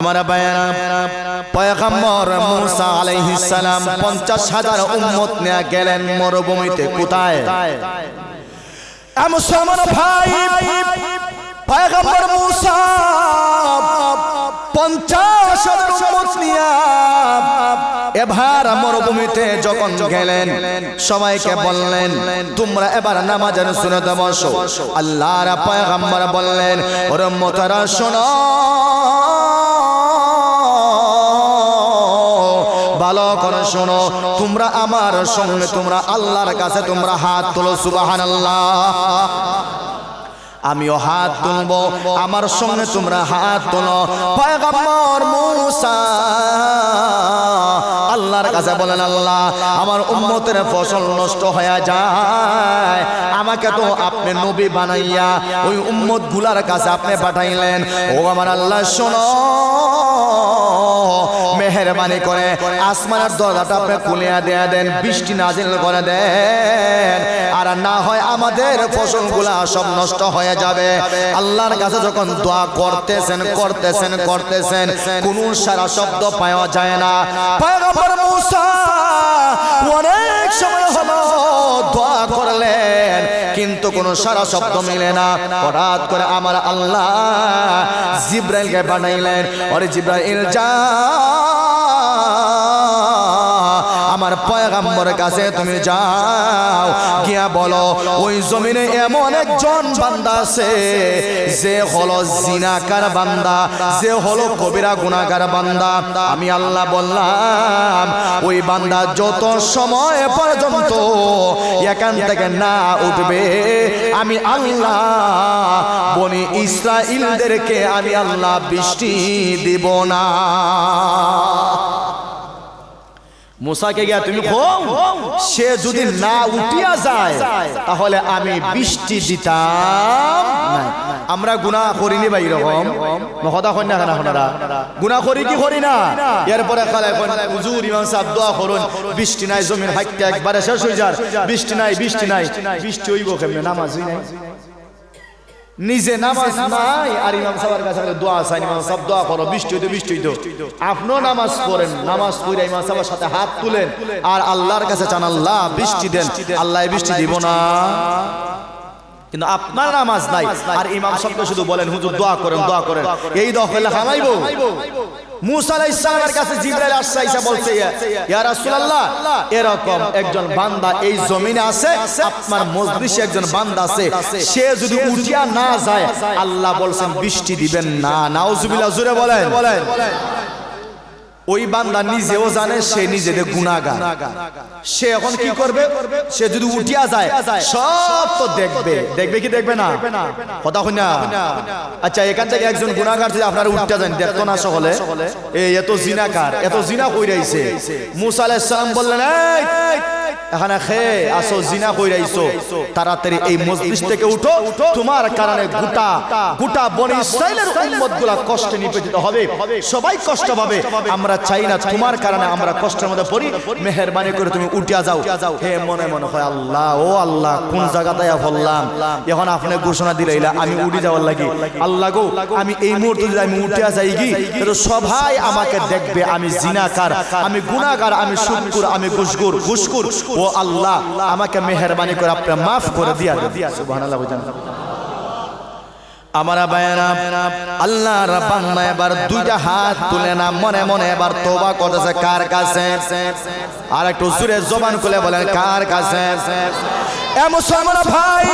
আমার বায়ানা পয়গম্বর মুসা আলাইহিস সালাম 50 হাজার গেলেন মরুভূমিতে। কোথায়? ভাই মুসা 50 হাজার উম্মত নিয়ে এবার মরুভূমিতে যখন গেলেন, সবাইকে বললেন, তোমরা এবার নামাজের শুনতে বসো। আল্লাহর পয়গম্বর বললেন, ওর মতারা শোনো। করে শোনো। তোমরা আমার সঙ্গে তোমরা আল্লাহর কাছে তোমরা হাত তোলো সুবাহান আল্লাহ আমিও হাত তুলবো। আমার সঙ্গে তোমরা হাত তোলো। পয়গম্বর মুসা। আল্লাহর কাছে বলেন আল্লাহ আমার উম্মতের ফসল নষ্ট হয়ে যায়। আমাকে তো আপনি নবী বানাইয়া ওই উম্মতগুলার কাছে আপনি পাঠাইলেন। ও আমার আল্লাহ শোনো। মেহরবানি করে। আসমানের দরজাটা আপনি খুলিয়া দেয়া দেন, বৃষ্টি নাজিল করে দেন। আর না হয় আমাদের ফসলগুলা সব নষ্ট হয়ে যাবে। আল্লাহর কাছে যখন দোয়া করতেছেন করতেছেন করতেছেন, কোন সারা শব্দ পাওয়া যায় না। অনেক সময় হলো দোয়া করলেন, কিন্তু কোনো সারা শব্দ মিলে না। হঠাৎ করে আমার আল্লাহ জিব্রাইলকে পাঠাইলেন ওরে জিব্রাইল যা আমার পয়গাম্বরের কাছে তুমি যাও। গিয়া বলো, ওই জমিনে এমন একজন বান্দা আছে, যে হলো জিনাকার বান্দা, যে হলো কবিরা গুনাকার বান্দা। আমি আল্লাহ বললাম, ওই বান্দা যত সময় পর্যন্ত এখান থেকে না উঠবে, আমি আল্লাহ বনি ইসরাইলদেরকে আমি আল্লাহ বৃষ্টি দিব না। মুসাকে গিয়া তুমি সে যদি না উঠিয়া যায় তাহলে আমি বৃষ্টি দিতাম। না। আমরা গুনাহ করিনি ভাই রকম। কথা কই না কেন আপনারা? গুনাহ করি কি করি না? এরপরে খালে হুজুর ইমাম সাহেব দোয়া করুন। বৃষ্টি নাই জমির হাইটটা একবারে শেষ হয়ে যার। বৃষ্টি নাই বৃষ্টি নাই। বৃষ্টি হইব কেমনে? নামাজই নাই। নিজে নামাজ নাই আর ইমাম সাহেবের কাছে দোয়া চাই, ইমাম সাহেব দোয়া করো, বৃষ্টি হইতো বৃষ্টি হইতো। আপনিও নামাজ পড়েন, নামাজ পড়ে ইমাম সাহেবের সাথে হাত তুলেন। আর আল্লাহর কাছে চান, আল্লাহ বৃষ্টি দেন, আল্লাহ বৃষ্টি দিব না। কিন্তু আপনার নামাজ নাই। আর ইমাম সাহেবকে শুধু বলেন, হুজুর, দোয়া করেন দোয়া করেন। এই দোয়া করলে মুসা কাছে এরকম একজন বান্দা এই জমিনে আছে, আপনার একজন বান্দা আছে, সে যদি না যায়, আল্লাহ বলছেন, বৃষ্টি দিবেন না। নাউজুবিল্লাহ, জুরে বলেন বলেন। ওই বান্দা নিজেও জানে, সে নিজেদের গুণাগার। সে এখন কি করবে? সে যদি উঠিয়া যায়, সব তো দেখবে। দেখবে কি দেখবে না? কথা হই না আচ্ছা এখান থেকে একজন গুণাগার যদি আপনারা উঠতে যান, দেখতো না সকলে? এত জিনাকার, এত জিনা কই রাইছে মুসা আলাইহিস সালাম বললেন, এই এখানে খে আসো জিনা কই রাইছো তাড়াতাড়ি এই মজলিস থেকে উঠো। তোমার কারণে গোটা গোটা বনি ইসরাইলের উম্মতগুলা কষ্টে নিপীড়িত হবে। সবাই কষ্ট পাবে। আমরা চাই না তোমার কারণে আমরা কষ্টের মধ্যে পড়ি। মেহেরবানি করে তুমি উঠিয়া যাও। হে মনে মনে হয় আল্লাহ ও আল্লাহ কোন জায়গাতে বললাম? এখন আপনি ঘোষণা দিলাইলা আমি উঠে যাওয়ার লাগি। আল্লাহ গো আমি এই মুহূর্তে যদি আমি উঠিয়া যাই কি তো সবাই আমাকে দেখবে আমি জিনাকার আমি গুনাহগার আমি সুদকুর আমি ঘুষগুর ঘুষকুর ও আল্লাহ আমাকে মেহেরবানি করে আপনি মাফ করে দিয়া দেন। সুবহানাল্লাহ বুঝান। আমার বায়না আল্লাহ বাংলা এবার দুইটা হাত তুলে না মনে মনে এবার তোবা করতেছে কার কাছে? আর একটু সুরে জবান খুলে বলেন কার কাছে? এ মুসলমান ভাই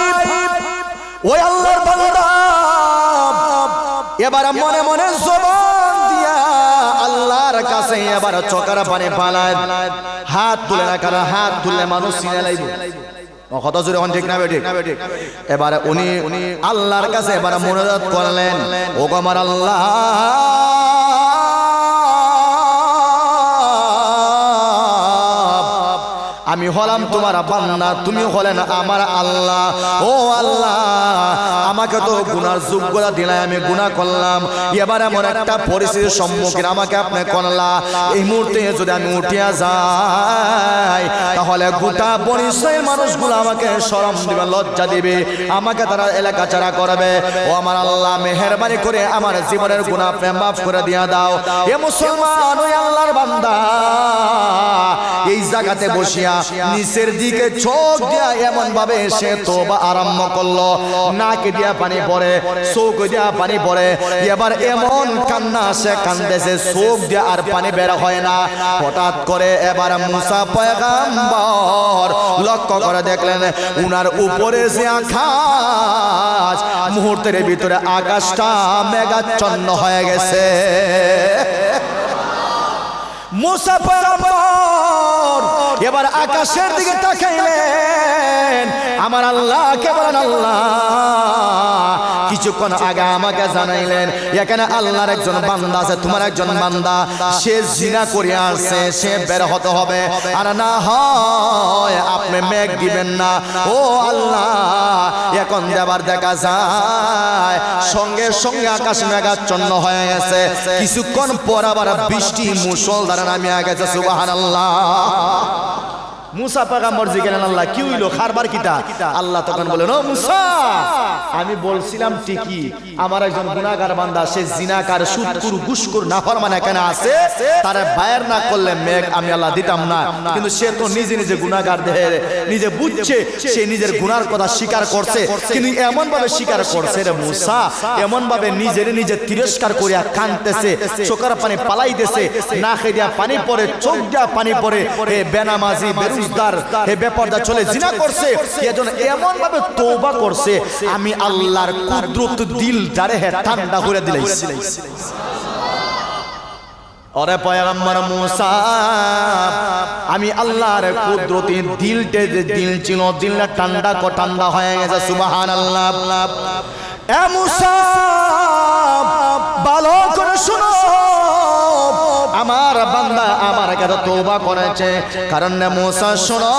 ওই আল্লাহর বান্দা। এবার মনে মনে জবান দিয়া আল্লাহর কাছে এবার চকার পানি পালায় হাত তুলে কারণ হাত তুললে মানুষ চিনে লাইব। কথা এবারে উনি আল্লাহর কাছে এবারে মনোজাত করলেন। ও আমার আল্লাহ আমি হলাম তোমার বান্দা, তুমি হলেন আমার আল্লাহ। ও আল্লাহ, আমাকে তো গুনার যোগ্যতা দিলাই, আমি গুনাহ করলাম। এবার এমন একটা পরিস্থিতির সম্মুখীন আমাকে আপনি করলা। এই মুহূর্তে যদি আমি উঠিয়া যাই, তাহলে গোটা বরিশালের মানুষগুলো আমাকে শরম দিবে, লজ্জা দিবে। আমাকে তারা এলাকা ছাড়া করবে। ও আমার আল্লাহ, মেহরবানি করে আমার জীবনের গুনাহ আপনি মাফ করে দিয়া দাও। এ মুসলমান, ওই আল্লাহর বান্দা। এই জায়গাতে বসিয়া নিচের দিকে চোখ দিয়া এমন ভাবে সে তোবা আরম্ভ করল। নাকে দিয়া পানি পড়ে, চোখ দিয়া পানি পড়ে। এবার এমন কান্না সে কান্দেছে চোখ দিয়া আর পানি বের হয় না। হঠাৎ করে এবার মুসা পয়গাম্বর লক্ষ্য করে দেখলেন উনার উপরে যে আকাশ, মুহূর্তের ভিতরে আকাশটা মেঘাচ্ছন্ন হয়ে গেছে। এবার আকাশের দিকে তাকাইলেন। আমার আল্লাহ কে বলেন, আল্লাহ, কিছুক্ষণ আগে আমাকে জানাইলেন, এখানে আল্লাহর একজন বান্দা আছে, তোমার একজন বান্দা, সে জিনা করে আসছে, সে বের হতে হবে। আর না হয় আপনি মেঘ দিবেন না। ও আল্লাহ, এখন দেবার দেখা যায় সঙ্গে সঙ্গে আকাশ মেঘাচ্ছন্ন হয়ে গেছে। কিছুক্ষণ পর আবার বৃষ্টি মুসল দ্বারা নামিয়া গেছে সুবাহান আল্লাহ মুসা পাগাম্বর জিগেলেন আল্লাহ কি হইল? খারবার কিটা আল্লাহ তখন বলেন ও মুসা! আমি বলছিলাম ঠিকই আমার একজন গুনাহগার বান্দা সে জিনাকার সুদকুর গুসকুর নাফরমান এখানে আছে তার বায়ার না করলে মেঘ আমি আল্লাহ দিতাম না। কিন্তু সে তো নিজে নিজে গুনাহগার দেহে নিজে বুঝছে সে নিজের গুনার কথা স্বীকার করছে। কিন্তু এমন ভাবে স্বীকার করছে রে মুসা এমন ভাবে নিজের নিজে তিরস্কার করিয়া কানতেছে চোখের পানি পালাইতেছে না খেয়ে দিয়া পানি পড়ে চোখ দিয়া পানি পড়ে হে বেনামাজি বেরুজদার হে বেপর্দা চলে জিনা করছে এজন এমন ভাবে তৌবা করছে আমি আল্লাহর কুদরত দিল ডারে হে ঠান্ডা করে দিলাইছি। ওরে পয়গম্বর মুসা আমি আল্লাহর কুদরতি দিলটে যে দিল ছিল দিলটা ঠান্ডা কো ঠান্ডা হয়ে গেছে সুবহানাল্লাহ। এ মুসা ভালো করে শুনো। আমার বান্দা আমার কাছে তৌবা করেছে? কারণ না মুসা শোনো।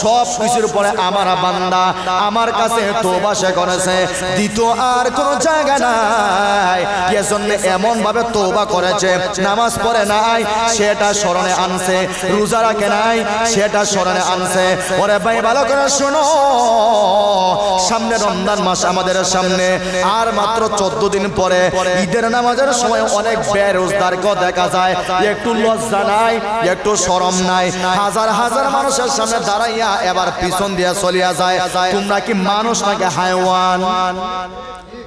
সব কিছুর পরে আমার বান্দা আমার কাছে তোবা সে করেছে। দ্বিতীয় আর কোন জায়গা নাই। এজন্য এমন ভাবে তোবা করেছে। নামাজ পড়ে নাই, সেটা স্মরণে আনছে। রোজা রাখে নাই, সেটা স্মরণে আনছে। ওরে ভাই, ভালো করে শোনো। সামনে রমজান মাস আমাদের সামনে। আর মাত্র চোদ্দ দিন পরে ঈদের নামাজের সময় অনেক বেরোজগারকেও দেখা যায়। একটু লজ্জা নাই, একটু শরম নাই। হাজার হাজার মানুষের সামনে দাঁড়াইয়া এবার পিছন দিয়া চলিয়া যায়। তোমরা কি মানুষ নাকি হাইওয়ান?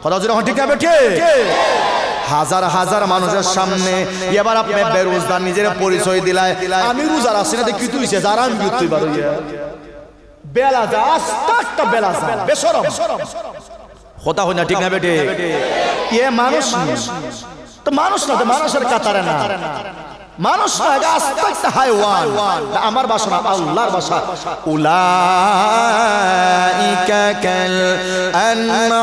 কথা ঠিক হাজার হাজার মানুষের সামনে এবার আপনি বেরোজগার নিজের পরিচয় আমি রোজার আসছি না কি তুই যারা আমি তুই পারো বেলা যা বেলা যা, বেসরম। না, ঠিক না বেটে এ মানুষ তো মানুষ না, তো মানুষের কাতারে না। মানুষ নয় গাছ আস্তে হাইওয়ান। আমার বাসা না আল্লাহর বাসা উলাইকা কাল আনআম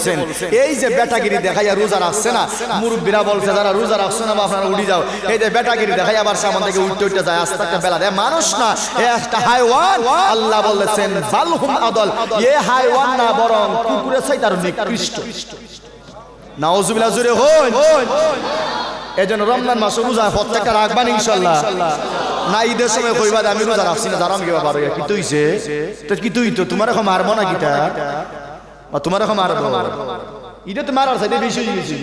বলছেন এই যে বেটাগিরি দেখাইয়া রোজা রাখছে না মুরব্বীরা বলছে যারা রোজা রাখছে না বা আপনারা উঠি যাও। এই যে বেটাগিরি দেখাই আবার সামন থেকে উঠতে উঠতে যায় আস্তে একটা বেলা দেয়। মানুষ না এ একটা হাইওয়ান। আল্লাহ বলেছেন বালহুম আদল। এ হাইওয়ান না বরং কুকুরের চাই তার নিকৃষ্ট। নাউজুবিল্লাহ জুড়ে হই এই জন্য রমজান মাস রোজা প্রত্যেকটা রাখবান ইনশাল্লাহ না ঈদের সময় কইবা আমি রোজা রাখছি না আমি কেবা পারো কি তুইছে তো কি তুই তো? তোমার এখন মারবো না কিটা বা তোমার এখন মারবো। ঈদে তো মারার সাইডে বেশি গেছে।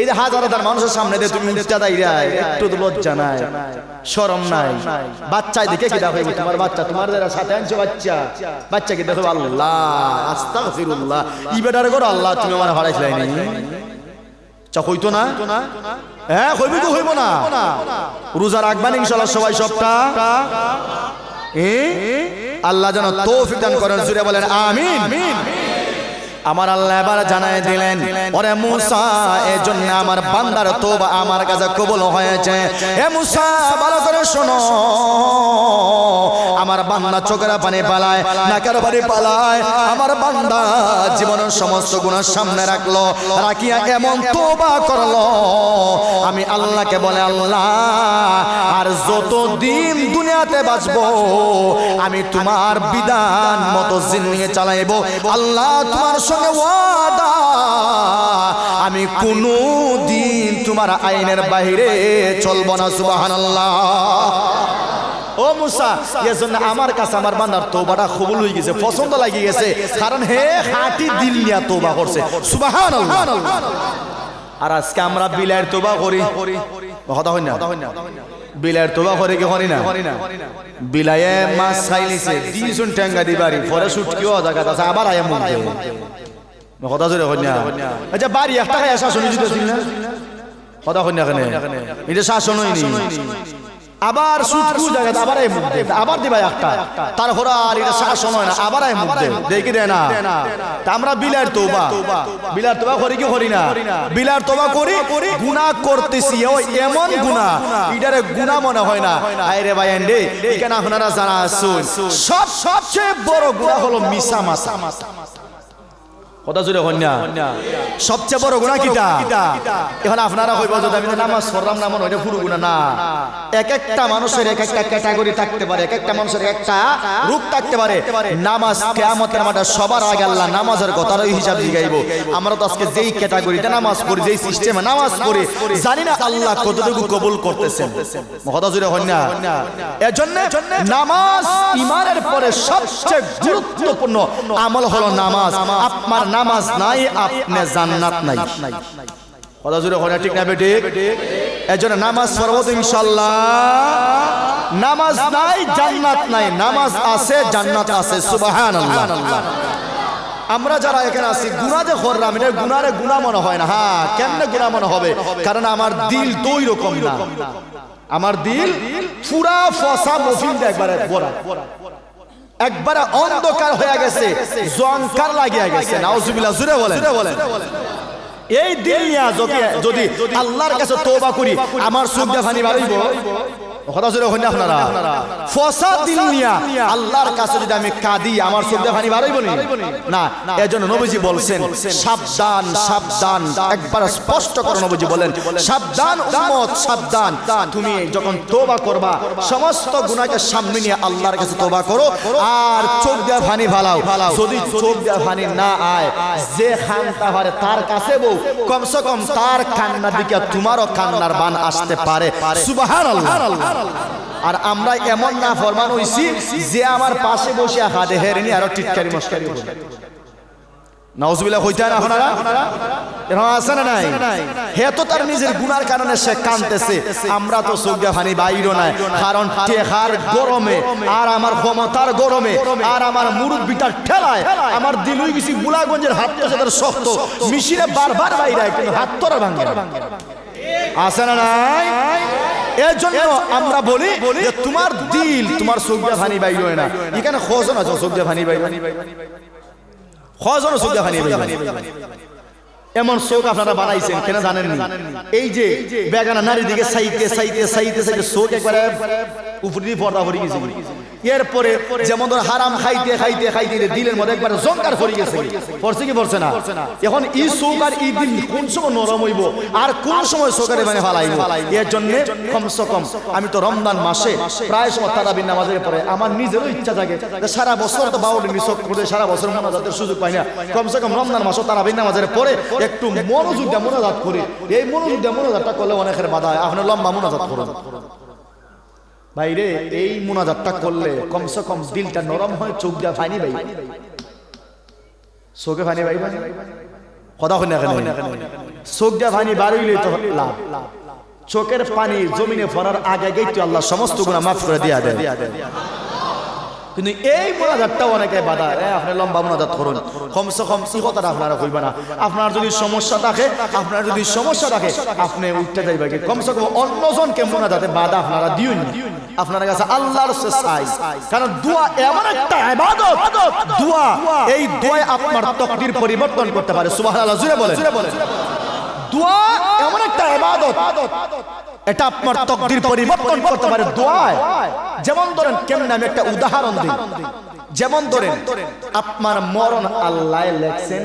এই যে হাজার হাজার মানুষের সামনে দিয়ে তুমি উচ্চা দাইরা একটু তো লজ্জা নাই, শরম নাই। বাচ্চাই দেখে কি দেখো তোমার বাচ্চা, তোমার যারা সাথে আনছো বাচ্চা, বাচ্চাকে দেখো আল্লাহ, আস্তাগফিরুল্লাহ। ই করো আল্লাহ, তুমি আমার হারাইছিলাই নি। চা, হইতো না? হ্যাঁ হইবি তো হইব না? রোজা রাখবেন ইনশাল্লাহ সবাই সবটা। এ? আল্লাহ যেন তৌফিক দান করেন, জুড়ে বলেন, আমিন। আমার আল্লাহ এবার জানাই দিলেন, ওরে মুসা এই জন্য আমার বান্দার তোবা আমার কাছে কবুল হয়েছে। এ মুসা, ভালো করে শোনো। আমার বান্দা চোখের পানি পালায়, নাকের পানি পালায়। আমার বান্দা জীবনের সমস্ত গুণের সামনে রাখল, রাখিয়া এমন তোবা করল। আমি আল্লাহকে বলে, আল্লাহ, আর যত দিন দুনিয়াতে বাঁচবো, আমি তোমার বিধান মতো জিন্দিগি চালাইবো। আল্লাহ, তোমার সঙ্গে আমি কোনো দিন তোমার আইনের বাইরে চলবো না, সুবহানাল্লাহ। ও মুসা এর জন্য আমার কাছে আমার বান্দার তোবাটা কবুল হয়ে গেছে, পছন্দ লাগিয়ে গেছে। কারণ হে হাঁটি দিল নিয়া তোবা করছে, সুবহানাল্লাহ। আর আজকে আমরা বিলাইয়ের তোবা করি। কথা হয় না বিলাইয়ের তোবা করে কি করি না? বিলায়ে মাছ খাইলিছে দিছুন টেঙ্গা দিবারি পরে সুটকিও জায়গা আছে, আবার আয়া মুখ দিয়ে। কথা জোরে না আচ্ছা বাড়ি একটা খাই শাসন না? কথা না এটা শাসন হয়নি আবার সুটকু জায়গা আবার এই মুখ আবার দিবা একটা। তারপর আর এটা শাসন হয় না আবার এই মুখ দেখি দে না আমরা বিলার তোবা। বিলার তোবা করি কি করি না? বিলার তোবা করি গুনাহ করতেছি। ওই এমন গুনাহ এটারে গুনাহ মনে হয় না। আরে ভাই এন্ডে এখানে আপনারা জানা আসুন সব সবচেয়ে বড় গুনাহ হলো মিসা মাসা কথা জুড়ে হন্যা সবচেয়ে বড় গুণা কিটা এখন আপনারা যদি আমি নামাজ পড়লাম না মনে হয় গুণা না। এক একটা মানুষের এক একটা ক্যাটাগরি থাকতে পারে, এক একটা মানুষের একটা রূপ থাকতে পারে। নামাজ মাঠে সবার আগে আল্লাহ নামাজের কথার হিসাব জিগাইব। আমরা তো আজকে যেই নামাজ পড়ি, যেই সিস্টেমে নামাজ পড়ি, জানি না আল্লাহ কতটুকু কবুল করতেছেন। কথা জুড়ে হন্যা এর জন্য নামাজ ইমানের পরে সবচেয়ে গুরুত্বপূর্ণ আমল হলো নামাজ। আপনার নামাজ নাই, আপনি জান্নাত নাই। কথা জুড়ে হয় ঠিক না বেটি এর জন্য নামাজ পড়ব তো ইনশাল্লাহ। নামাজ নাই, জান্নাত নাই। নামাজ আছে, জান্নাত আছে, সুবহানাল্লাহ। আমরা যারা এখানে আছি গুণা যে করলাম, এটা গুনারে গুণা মনে হয় না। হ্যাঁ কেমনে গুণা মনে হবে? কারণ আমার দিল দুই রকম না। আমার দিল পুরা ফসা মফিল একবারে বড়া। একবারে অন্ধকার হয়ে গেছে জংকার লাগিয়া গেছে। নাউজুবিল্লাহ জুড়ে বলেন। এই দিল নিয়া যদি যদি আল্লাহর কাছে তওবা করি, আমার সুখ দেখানি বাড়িব কথা জোরে হইনা আপনারা ফসা দিল নিয়া আল্লাহর কাছে যদি আমি কাঁদি আমার চোখ দিয়ে পানি বাড়াইব না? এজন্য নবীজি বলছেন সাবধান সাবধান একবার স্পষ্ট করে নবীজি বলেন সাবধান উম্মত সাবধান। তুমি যখন তোবা করবা সমস্ত গুনাহকে সামনে নিয়ে আল্লাহর কাছে তোবা করো আর চোখ দিয়ে পানি ফালাও। যদি চোখ দিয়ে পানি না আয় যে খানটা পারে তার কাছে বউ কমসে কম তার কান্নার দিকে তোমারও কান্নার বান আসতে পারে। সুবহানাল্লাহ। আর আমরা এমন না ফরমান হইছি যে আমার পাশে বসে হাতে হেরেনি আরও টিটকারি মস্কারি বলে নাউজুবিল্লাহ, হইতে না আপনারা? এরকম আছে না নাই? হে তো তার নিজের কারণে সে কানতেছে আমরা তো চোখে ফানি বাইরও নাই, কারণ টেহার গরমে, আর আমার ক্ষমতার গরমে, আর আমার মুরব্বিটার ঠেলায়, আমার দিলুই গেছি বুলাগঞ্জের হাত তো শক্ত মিশিরে বারবার বাইরে কিন্তু হাত তোরা ভাঙে আছে না নাই? এর জন্য আমরা বলি যে তোমার দিল তোমার চোখ ভানি বাই না। এখানে খোঁজন আছে চোখ ভানি বাই খোঁজন চোখ দিয়ে ফানি এমন শোক আপনারা বানাইছেন কেন জানেন এই যে বেগানা নারী দিকে সাইতে সাইতে সাইতে সাইতে শোক একবারে উপরে পর্দা পড়ে গেছে। এরপরে যেমন ধর হারাম খাইতে খাইতে খাইতে দিলের মধ্যে একবার জঙ্কার পড়ে গেছে। পড়ছে কি পড়ছে না? এখন ই চোখ আর ই দিল কোন সময় নরম হইব আর কোন সময় চোখের মানে ফালাইব? এর জন্য কমসে কম আমি তো রমজান মাসে প্রায় সময় তারাবিন নামাজের পরে আমার নিজেরও ইচ্ছা থাকে যে সারা বছর তো বাউলি নিচক করে সারা বছর মোনাজাতের সুযোগ পাই না। কমসে কম রমজান মাসও তারাবিন নামাজের পরে একটু মনোযোগ দিয়ে মোনাজাত করি। এই মনোযোগ দিয়ে মোনাজাতটা করলে অনেকের বাধা হয়। আপনি লম্বা মোনাজাত করুন। ভাইরে এই মোনাজাতটা করলে কমসে কম দিলটা নরম হয় চোখ দিয়া ফাইনি ভাই। চোখে ফানি ভাই। কথা শুনে চোখ দিয়া ফানি বাড়িলে তো লাভ। চোখের পানি জমিনে ফরার আগে আগেই তো আল্লাহ সমস্ত গুণা মাফ করে দিয়া দেয় কিন্তু এই মোনাজাতটা অনেকে বাধা। এ, আপনি লম্বা মোনাজাত করুন। কমসে কম কথাটা আপনারা কইবা না। আপনার যদি সমস্যা থাকে আপনার যদি সমস্যা থাকে আপনি উঠতে যাইবা কি? কমসে কম অন্যজনকে মোনাজাতে বাধা আপনারা দিউন আপনার কাছে আল্লাহর চাই কারণ দোয়া এমন একটা ইবাদত। দোয়া এই দোয়া আপনার তকদির পরিবর্তন করতে পারে। সুবহানাল্লাহ জুড়ে বলে দোয়া এমন একটা ইবাদত। এটা আপনার তকদির পরিবর্তন করতে পারে দোয়ায়। যেমন ধরেন কেমন আমি একটা উদাহরণ দিই। যেমন ধরেন আপনার মরণ আল্লাহ লেখছেন।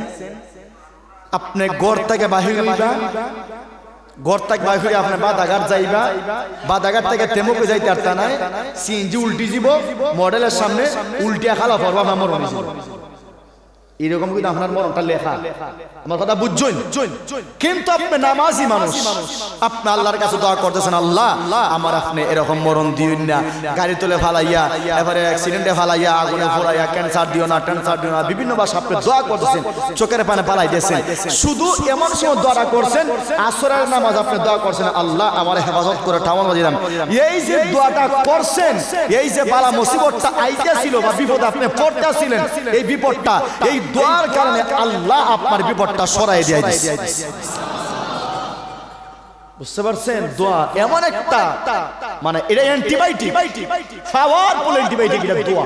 আপনি গড় থেকে বাহির হইবা। গড় থেকে বাহির হয়ে আপনি বাদাঘাট যাইবা। বাদাঘাট থেকে তেমুকে যাইতে পারতা নাই। সিএনজি উল্টি যাব মডেলের সামনে উল্টিয়া খালা মরণ হইছে। এরকম কিন্তু আপনার মরণটা লেখা। আমার কথা বুঝছেন? কিন্তু আপনি নামাজি মানুষ। আপনি আল্লাহর কাছে দোয়া করতেছেন আল্লাহ আমার আপনি এরকম মরণ দিউন না। গাড়ি তুলে ফালাইয়া এবারে অ্যাক্সিডেন্টে ফালাইয়া আগুনে ফোড়াইয়া ক্যান্সার দিও না ক্যান্সার দিও না। বিভিন্ন ভাষা আপনি দোয়া করতেছেন চোখের পানে পালাই দিয়েছেন শুধু এমন সময় দোয়া করছেন আসরের নামাজ আপনি দোয়া করছেন আল্লাহ আমার হেফাজত করে টামন বাজিলাম এই যে দোয়াটা করছেন এই যে বালা মুসিবতটা আইতেছিল বা বিপদ আপনি পড়তেছিলেন এই বিপদটা এই দোয়ার কারণে আল্লাহ আপনার বিপদটা সরাই দিয়ে দিয়েছে বুঝতে পারছেন? দোয়া এমন একটা মানে এটা অ্যান্টিবায়োটিক পাওয়ারফুল অ্যান্টিবায়োটিক এটা দোয়া।